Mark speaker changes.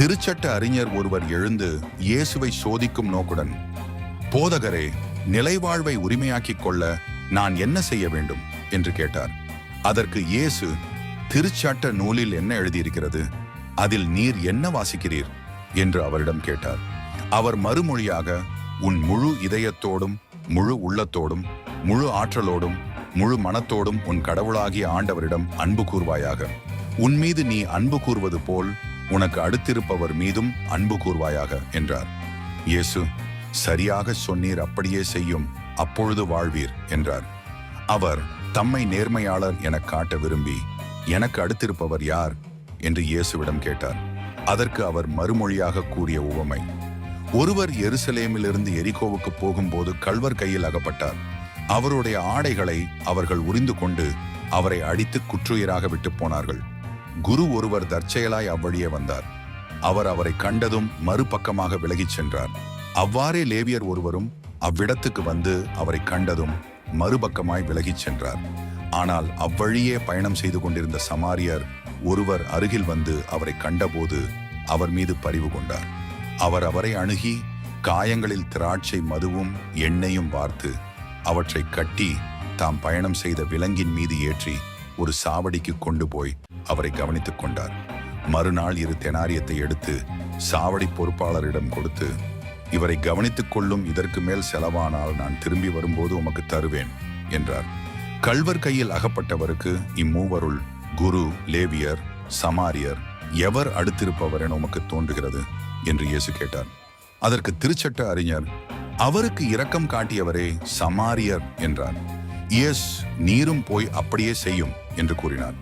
Speaker 1: திருச்சட்ட அறிஞர் ஒருவர் எழுந்து இயேசுவை சோதிக்கும் நோக்குடன் போதகரே நிலைவாழ்வை உரிமையாக்கிக் கொள்ள நான் என்ன செய்ய வேண்டும்? என்று கேட்டார். அதற்கு இயேசு திருச்சட்ட நூலில் என்ன எழுதியிருக்கிறது? அதில் நீர் என்ன வாசிக்கிறீர்? என்று அவரிடம் கேட்டார். அவர் மறுமொழியாக உன் முழு இதயத்தோடும் முழு உள்ளத்தோடும் முழு ஆற்றலோடும் முழு மனத்தோடும் உன் கடவுளாகிய ஆண்டவரிடம் அன்பு கூர்வாயாக. உன் மீது நீ அன்பு கூர்வது போல் உனக்கு அடுத்திருப்பவர் மீதும் அன்பு கூர்வாயாக என்றார். இயேசு சரியாக சொன்னீர் அப்படியே செய்யும் அப்பொழுது வாழ்வீர் என்றார். அவர் தம்மை நேர்மையாளர் எனக் காட்ட விரும்பி எனக்கு அடுத்திருப்பவர் யார்? என்று இயேசுவிடம் கேட்டார். அதற்கு அவர் மறுமொழியாக கூறிய உவமை ஒருவர் எருசலேமிலிருந்து எரிகோவுக்கு போகும்போது கள்வர் கையில் அகப்பட்டார். அவருடைய ஆடைகளை அவர்கள் உரிந்து கொண்டு அவரை அடித்து குற்றுயிராக விட்டு போனார்கள். குரு ஒருவர் தற்செயலாய் அவ்வழியே வந்தார். அவர் அவரை கண்டதும் மறுபக்கமாக விலகிச் சென்றார். அவ்வாறே லேவியர் ஒருவரும் அவ்விடத்துக்கு வந்து அவரை கண்டதும் மறுபக்கமாய் விலகிச் சென்றார். ஆனால் அவ்வழியே பயணம் செய்து கொண்டிருந்த சமாரியர் ஒருவர் அருகில் வந்து அவரை கண்டபோது அவர் மீது பரிவு கொண்டார். அவர் அவரை அணுகி காயங்களில் திராட்சை மதுவும் எண்ணெயும் வார்த்து அவற்றை கட்டி தாம் பயணம் செய்த விலங்கின் மீது ஏற்றி ஒரு சாவடிக்கு கொண்டு போய் அவரை கவனித்துக் கொண்டார். மறுநாள் இரு தெனாரியத்தை எடுத்து சாவடி பொறுப்பாளரிடம் கொடுத்து இவரை கவனித்துக் கொள்ளும் இதற்கு மேல் செலவானால் நான் திரும்பி வரும்போது உமக்கு தருவேன் என்றார். கள்வர் கையில் அகப்பட்டவருக்கு இம்மூவருள் குரு லேவியர் சமாரியர் எவர் அடுத்திருப்பவர் என உமக்கு தோன்றுகிறது என்று இயேசு கேட்டார். அதற்கு திருச்சட்ட அறிஞர் அவருக்கு இரக்கம் காட்டியவரே சமாரியர் என்றார். இயேசு நீரும் போய் அப்படியே செய்யும் என்று கூறினார்.